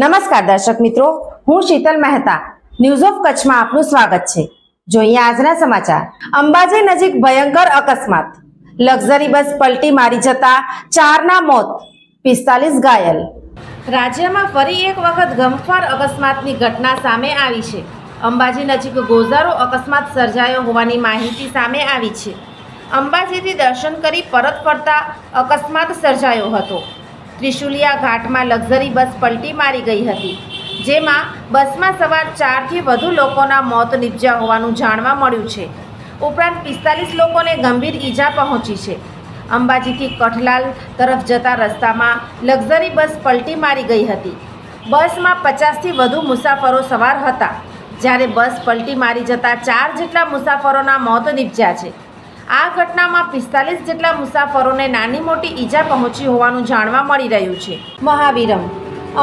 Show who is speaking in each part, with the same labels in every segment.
Speaker 1: નમસ્કાર દર્શક મિત્રો હું શીતલ મહેતા ન્યૂઝ ઓફ કચ્છમાં આપનું સ્વાગત છે જોઈએ આજના સમાચાર અંબાજી નજીક ભયંકર અકસ્માત લક્ઝરી બસ પલટી મારી જતા ચારના મોત પિસ્તાલીસ ઘાયલ
Speaker 2: રાજ્યમાં ફરી એક વખત ગમખ્વાર અકસ્માતની ઘટના સામે આવી છે અંબાજી નજીક ગોઝારો અકસ્માત સર્જાયો હોવાની માહિતી સામે આવી છે અંબાજીથી દર્શન કરી પરત ફરતા અકસ્માત સર્જાયો હતો ત્રિશુલિયા ઘાટમાં લક્ઝરી બસ પલટી મારી ગઈ હતી જેમાં બસમાં સવાર ચારથી વધુ લોકોના મોત નિપજ્યા હોવાનું જાણવા મળ્યું છે ઉપરાંત પિસ્તાલીસ લોકોને ગંભીર ઈજા પહોંચી છે અંબાજીથી કઠલાલ તરફ જતા રસ્તામાં લક્ઝરી બસ પલટી મારી ગઈ હતી બસમાં પચાસથી વધુ મુસાફરો સવાર હતા જ્યારે બસ પલટી મારી જતા ચાર જેટલા મુસાફરોના મોત નિપજ્યા છે આ ઘટનામાં પિસ્તાલીસ જેટલા મુસાફરોને નાની મોટી ઈજા પહોંચી હોવાનું જાણવા મળી રહ્યું છે
Speaker 1: મહાવીરમ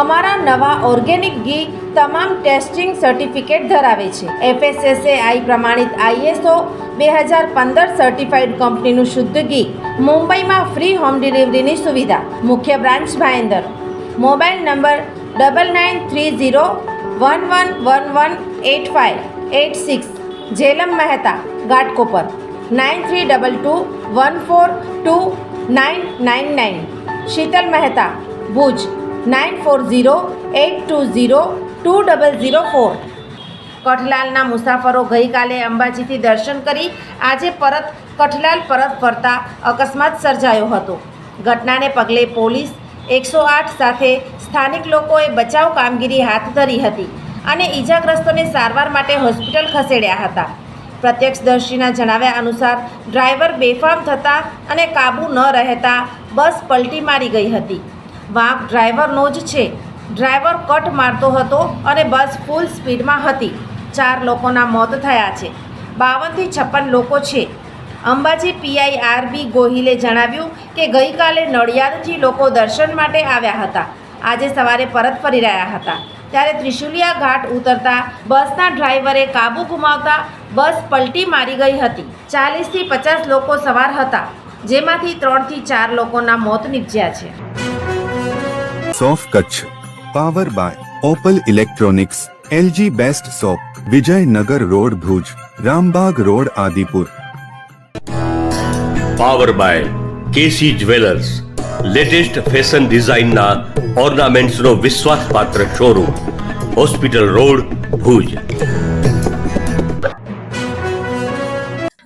Speaker 1: અમારા નવા ઓર્ગેનિક ઘી તમામ ટેસ્ટિંગ સર્ટિફિકેટ ધરાવે છે એફએસએસએઆઈ પ્રમાણિત આઈએસઓ બે હજાર પંદર સર્ટિફાઈડ કંપનીનું શુદ્ધ ઘી મુંબઈમાં ફ્રી હોમ ડિલિવરીની સુવિધા મુખ્ય branch Bhayandar mobile number double nine three zero one one one one eight five eight six Jhelum Mehta Ghatkopar nine three double two one four two nine nine nine Sheetal Mehta Bhuj nine four zero eight two zero two double zero four
Speaker 2: કઠલાલના મુસાફરો ગઈકાલે અંબાજીથી દર્શન કરી આજે પરત કઠલાલ પરત ફરતા અકસ્માત સર્જાયો હતો ઘટનાને પગલે પોલીસ એકસો આઠ સાથે સ્થાનિક લોકોએ બચાવ કામગીરી હાથ ધરી હતી અને ઈજાગ્રસ્તોને સારવાર માટે હોસ્પિટલ ખસેડ્યા હતા પ્રત્યક્ષદર્શીના જણાવ્યા અનુસાર ડ્રાઈવર બેફામ થતા અને કાબુ ન રહેતા બસ પલટી મારી ગઈ હતી વાંક ડ્રાઈવરનો જ છે ડ્રાઈવર કટ મારતો હતો અને બસ ફૂલ સ્પીડમાં હતી ચાર લોકોના મોત થયા છે બાવનથી છપ્પન લોકો છે અંબાજી પીઆઈ આરબી ગોહિલે જણાવ્યું કે ગઈકાલે નડિયાદથી લોકો દર્શન માટે આવ્યા હતા આજે સવારે પરત ફરી રહ્યા હતા ત્યારે ત્રિશુલિયા ઘાટ ઉતરતા બસના ડ્રાઈવરે કાબુ ગુમાવતા બસ પલટી મારી ગઈ હતી ચાલીસથી પચાસ લોકો સવાર હતા જેમાંથી ત્રણથી ચાર લોકોના મોત નીપજ્યા છે
Speaker 3: સોફ Kutch power by Opal electronics LG best shop Vijaynagar road Bhuj Rambaug road Adipur
Speaker 4: power by KC jewellers latest fashion ડિઝાઇનના ઓર્નામેન્ટ્સનો વિશ્વાસપાત્ર શોરૂમ હોસ્પિટલ રોડ ભુજ